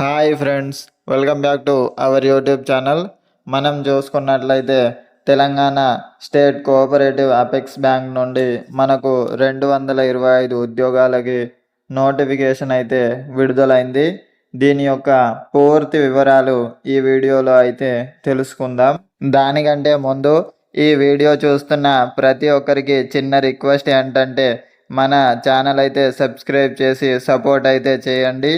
Hi friends welcome back to our YouTube channel. మనం చూసుకున్నట్లయితే Telangana state cooperative apex bank నుండి మనకు రెండు వందల ఇరవై ఐదు ఉద్యోగాలకి నోటిఫికేషన్ అయితే విడుదలైంది. దీని యొక్క పూర్తి వివరాలు ఈ వీడియోలో అయితే తెలుసుకుందాం. దానికంటే ముందు ఈ వీడియో చూస్తున్న ప్రతి ఒక్కరికి చిన్న రిక్వెస్ట్ ఏంటంటే మన ఛానల్ అయితే సబ్స్క్రైబ్ చేసి సపోర్ట్ అయితే చేయండి.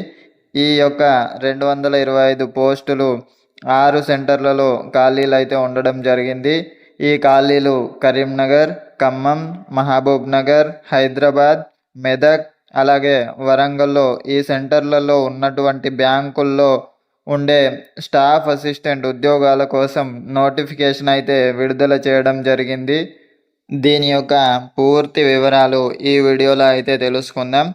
ఈ యొక్క రెండు వందల ఇరవై ఐదు పోస్టులు ఆరు సెంటర్లలో ఖాళీలు అయితే ఉండడం జరిగింది. ఈ ఖాళీలు కరీంనగర్ ఖమ్మం మహబూబ్ నగర్ హైదరాబాద్ మెదక్ అలాగే వరంగల్లో ఈ సెంటర్లలో ఉన్నటువంటి బ్యాంకుల్లో ఉండే స్టాఫ్ అసిస్టెంట్ ఉద్యోగాల కోసం నోటిఫికేషన్ అయితే విడుదల చేయడం జరిగింది. దీని యొక్క పూర్తి వివరాలు ఈ వీడియోలో అయితే తెలుసుకుందాం.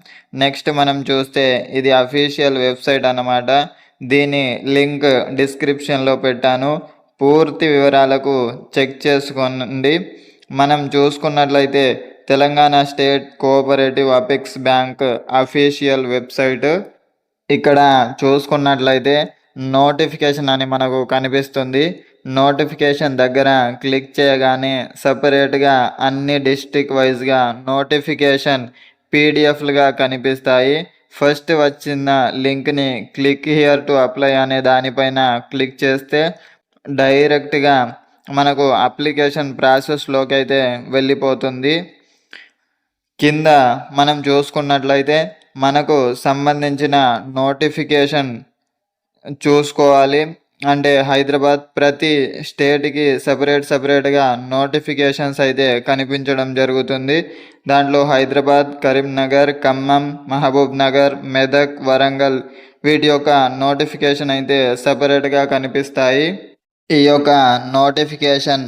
నెక్స్ట్ మనం చూస్తే ఇది అఫీషియల్ వెబ్సైట్ అన్నమాట. దీని లింక్ డిస్క్రిప్షన్లో పెట్టాను. పూర్తి వివరాలకు చెక్ చేసుకోండి. మనం చూసుకున్నట్లయితే Telangana state cooperative apex bank official website. ఇక్కడ చూసుకున్నట్లయితే నోటిఫికేషన్ అని మనకు కనిపిస్తుంది. నోటిఫికేషన్ దగ్గర క్లిక్ చేయగానే సపరేట్గా అన్ని డిస్ట్రిక్ట్ వైజ్గా నోటిఫికేషన్ పీడిఎఫ్లుగా కనిపిస్తాయి. ఫస్ట్ వచ్చిన లింక్ని క్లిక్ హియర్ టు అప్లై అనే దానిపైన క్లిక్ చేస్తే డైరెక్ట్గా మనకు అప్లికేషన్ ప్రాసెస్లోకి అయితే వెళ్ళిపోతుంది. కింద మనం చూసుకున్నట్లయితే మనకు సంబంధించిన నోటిఫికేషన్ చూసుకోవాలి. అంటే హైదరాబాద్ ప్రతి స్టేట్కి సపరేట్ సపరేట్గా నోటిఫికేషన్స్ అయితే కనిపించడం జరుగుతుంది. దాంట్లో హైదరాబాద్ కరీంనగర్ ఖమ్మం మహబూబ్ నగర్ మెదక్ వరంగల్ వీటి యొక్క నోటిఫికేషన్ అయితే సపరేట్గా కనిపిస్తాయి. ఈ యొక్క నోటిఫికేషన్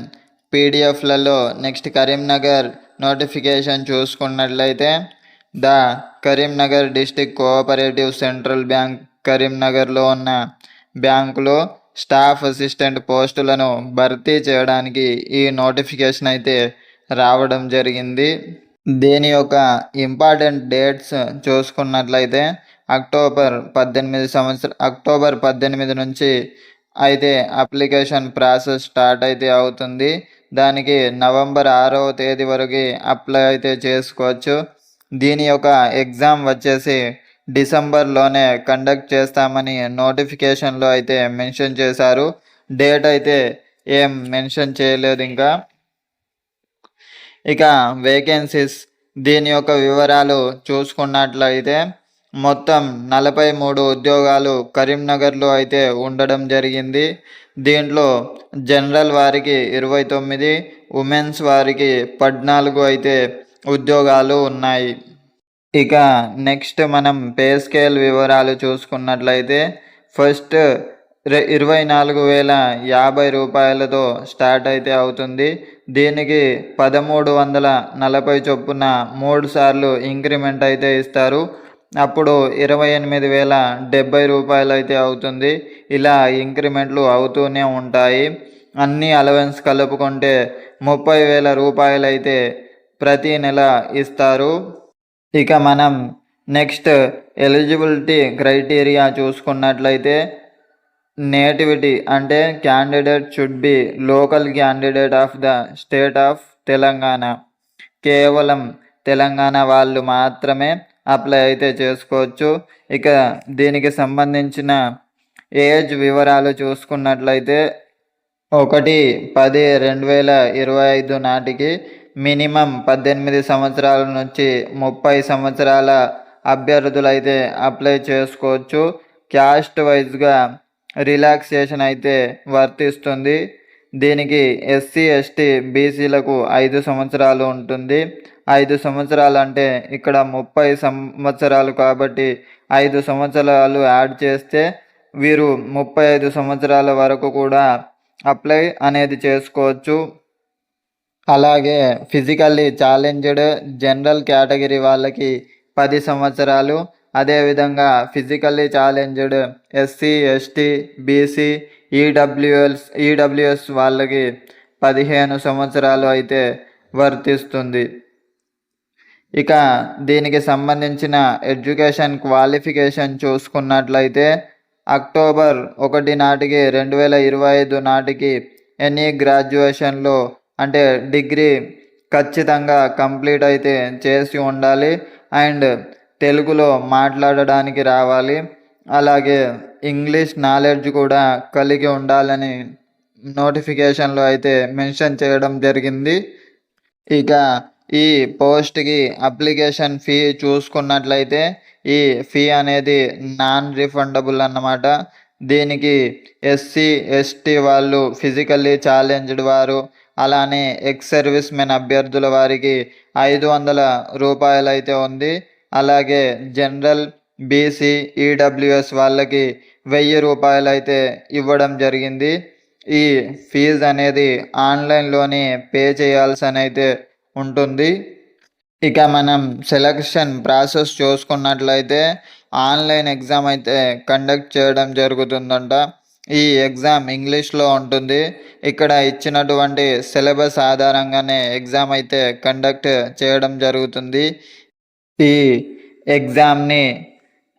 పీడిఎఫ్లలో నెక్స్ట్ కరీంనగర్ నోటిఫికేషన్ చూసుకున్నట్లయితే the Karimnagar district cooperative central bank కరీంనగర్లో ఉన్న బ్యాంకులో స్టాఫ్ అసిస్టెంట్ పోస్టులను భర్తీ చేయడానికి ఈ నోటిఫికేషన్ అయితే రావడం జరిగింది. దీని యొక్క ఇంపార్టెంట్ డేట్స్ చూసుకున్నట్లయితే అక్టోబర్ పద్దెనిమిది సంవత్సరం అక్టోబర్ పద్దెనిమిది నుంచి అయితే అప్లికేషన్ ప్రాసెస్ స్టార్ట్ అయితే అవుతుంది. దానికి నవంబర్ ఆరవ తేదీ వరకు అప్లై అయితే చేసుకోవచ్చు. దీని యొక్క ఎగ్జామ్ వచ్చేసి డిసెంబర్లోనే కండక్ట్ చేస్తామని నోటిఫికేషన్లో అయితే మెన్షన్ చేశారు. డేట్ అయితే ఏం మెన్షన్ చేయలేదు ఇంకా. ఇక వేకెన్సీస్ దీని యొక్క వివరాలు చూసుకున్నట్లయితే మొత్తం నలభై మూడు ఉద్యోగాలు కరీంనగర్లో అయితే ఉండడం జరిగింది. దీంట్లో జనరల్ వారికి ఇరవై తొమ్మిది ఉమెన్స్ వారికి పద్నాలుగు అయితే ఉద్యోగాలు ఉన్నాయి. ఇక నెక్స్ట్ మనం పే స్కేల్ వివరాలు చూసుకున్నట్లయితే ఫస్ట్ ఇరవై నాలుగు వేల యాభై రూపాయలతో స్టార్ట్ అయితే అవుతుంది. దీనికి పదమూడు వందల నలభై చొప్పున మూడు సార్లు ఇంక్రిమెంట్ అయితే ఇస్తారు. అప్పుడు ఇరవై ఎనిమిది వేల డెబ్బై రూపాయలు అయితే అవుతుంది. ఇలా ఇంక్రిమెంట్లు అవుతూనే ఉంటాయి. అన్ని అలవెన్స్ కలుపుకుంటే ముప్పై వేల రూపాయలు అయితే ప్రతి నెల ఇస్తారు. ఇక మనం నెక్స్ట్ ఎలిజిబిలిటీ క్రైటీరియా చూసుకున్నట్లయితే నేటివిటీ అంటే candidate should be local candidate of the state of Telangana. కేవలం తెలంగాణ వాళ్ళు మాత్రమే అప్లై అయితే చేసుకోవచ్చు. ఇక దీనికి సంబంధించిన ఏజ్ వివరాలు చూసుకున్నట్లయితే ఒకటి పది రెండు వేల ఇరవై ఐదు నాటికి మినిమం పద్దెనిమిది సంవత్సరాల నుంచి ముప్పై సంవత్సరాల అభ్యర్థులు అయితే అప్లై చేసుకోవచ్చు. క్యాస్ట్ వైజ్గా రిలాక్సేషన్ అయితే వర్తిస్తుంది. దీనికి ఎస్సీ ఎస్టీ బీసీలకు ఐదు సంవత్సరాలు ఉంటుంది. ఐదు సంవత్సరాలు అంటే ఇక్కడ ముప్పై సంవత్సరాలు కాబట్టి ఐదు సంవత్సరాలు యాడ్ చేస్తే వీరు ముప్పై ఐదు సంవత్సరాల వరకు కూడా అప్లై అనేది చేసుకోవచ్చు. అలాగే ఫిజికల్లీ ఛాలెంజ్డ్ జనరల్ కేటగిరీ వాళ్ళకి పది సంవత్సరాలు. అదేవిధంగా physically challenged SC ST BC EWLS EWS వాళ్ళకి పదిహేను సంవత్సరాలు అయితే వర్తిస్తుంది. ఇక దీనికి సంబంధించిన ఎడ్యుకేషన్ క్వాలిఫికేషన్ చూసుకున్నట్లయితే అక్టోబర్ ఒకటి నాటికి రెండు వేల ఇరవై ఐదు నాటికి ఎనీ గ్రాడ్యుయేషన్లో అంటే డిగ్రీ ఖచ్చితంగా కంప్లీట్ అయితే చేసి ఉండాలి. అండ్ తెలుగులో మాట్లాడడానికి రావాలి. అలాగే ఇంగ్లీష్ నాలెడ్జ్ కూడా కలిగి ఉండాలని నోటిఫికేషన్లో అయితే మెన్షన్ చేయడం జరిగింది. ఇక ఈ పోస్ట్కి అప్లికేషన్ ఫీ చూసుకున్నట్లయితే ఈ ఫీ అనేది నాన్ రిఫండబుల్ అన్నమాట. దీనికి ఎస్సీ ఎస్టీ వాళ్ళు ఫిజికల్లీ ఛాలెంజ్డ్ వారు అలానే ఎక్స్ సర్వీస్ మెన్ అభ్యర్థుల వారికి ఐదు వందల రూపాయలు అయితే ఉంది. అలాగే జనరల్ బీసీ ఈడబ్ల్యూఎస్ వాళ్ళకి వెయ్యి రూపాయలు అయితే ఇవ్వడం జరిగింది. ఈ ఫీజు అనేది ఆన్లైన్లోనే పే చేయాల్సిన అయితే ఉంటుంది. ఇక మనం సెలక్షన్ ప్రాసెస్ చూసుకున్నట్లయితే ఆన్లైన్ ఎగ్జామ్ అయితే కండక్ట్ చేయడం జరుగుతుందంట. ఈ ఎగ్జామ్ ఇంగ్లీష్లో ఉంటుంది. ఇక్కడ ఇచ్చినటువంటి సిలబస్ ఆధారంగానే ఎగ్జామ్ అయితే కండక్ట్ చేయడం జరుగుతుంది. ఈ ఎగ్జామ్ని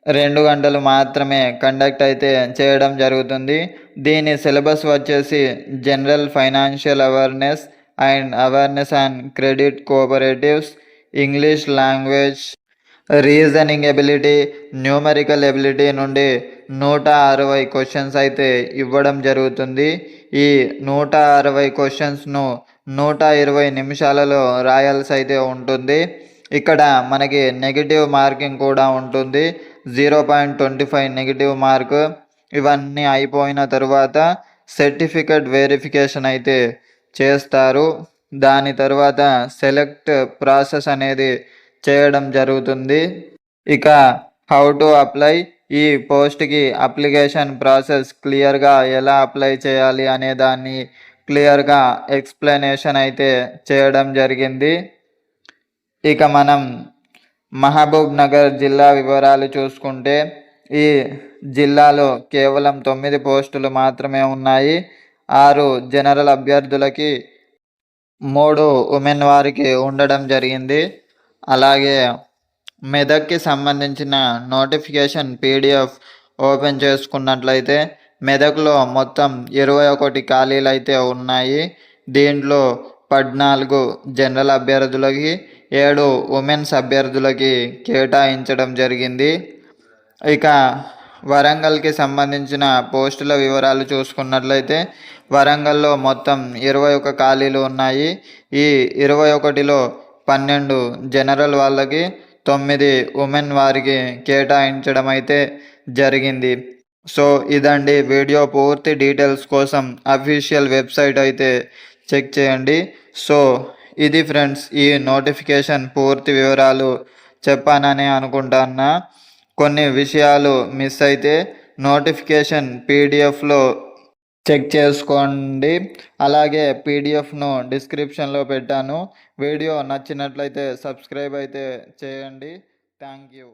రెండు గంటలు మాత్రమే కండక్ట్ అయితే చేయడం జరుగుతుంది. దీని సిలబస్ వచ్చేసి general financial awareness and awareness and credit cooperatives English language reasoning ability numerical ability నుండి నూట అరవై క్వశ్చన్స్ అయితే ఇవ్వడం జరుగుతుంది. ఈ నూట అరవై క్వశ్చన్స్ను నూట ఇరవై నిమిషాలలో రాయాల్సి అయితే ఉంటుంది. ఇక్కడ మనకి నెగిటివ్ మార్కింగ్ కూడా ఉంటుంది. Zero point twenty five negative mark ఇవన్నీ అయిపోయిన తర్వాత సర్టిఫికెట్ వెరిఫికేషన్ అయితే చేస్తారు. దాని తర్వాత సెలెక్ట్ ప్రాసెస్ అనేది చేయడం జరుగుతుంది. ఇక హౌ టు అప్లై ఈ పోస్ట్కి అప్లికేషన్ ప్రాసెస్ క్లియర్గా ఎలా అప్లై చేయాలి అనే దాన్ని క్లియర్గా ఎక్స్ప్లెనేషన్ అయితే చేయడం జరిగింది. ఇక మనం మహబూబ్ నగర్ జిల్లా వివరాలు చూసుకుంటే ఈ జిల్లాలో కేవలం తొమ్మిది పోస్టులు మాత్రమే ఉన్నాయి. ఆరు జనరల్ అభ్యర్థులకి మూడు ఉమెన్ వారికి ఉండడం జరిగింది. అలాగే మెదక్కి సంబంధించిన నోటిఫికేషన్ పీడిఎఫ్ ఓపెన్ చేసుకున్నట్లయితే మెదక్లో మొత్తం ఇరవై ఒకటి ఖాళీలు అయితే ఉన్నాయి. దీంట్లో పద్నాలుగు జనరల్ అభ్యర్థులకి ఏడు ఉమెన్స్ అభ్యర్థులకి కేటాయించడం జరిగింది. ఇక వరంగల్కి సంబంధించిన పోస్టుల వివరాలు చూసుకున్నట్లయితే వరంగల్లో మొత్తం ఇరవై ఒక ఖాళీలు ఉన్నాయి. ఈ ఇరవై ఒకటిలో పన్నెండు జనరల్ వాళ్ళకి తొమ్మిది ఉమెన్ వారికి కేటాయించడం అయితే జరిగింది. సో ఇదండి వీడియో పూర్తి డీటెయిల్స్ కోసం అఫీషియల్ వెబ్సైట్ అయితే చెక్ చేయండి. సో ఇది ఫ్రెండ్స్ ఈ నోటిఫికేషన్ పూర్తి వివరాలు చెప్పానని అనుకుంటున్నా. కొన్ని విషయాలు మిస్ అయితే నోటిఫికేషన్ పీడిఎఫ్లో చెక్ చేసుకోండి. అలాగే పీడిఎఫ్ను డిస్క్రిప్షన్లో పెట్టాను. వీడియో నచ్చినట్లయితే సబ్స్క్రైబ్ అయితే చేయండి. Thank you.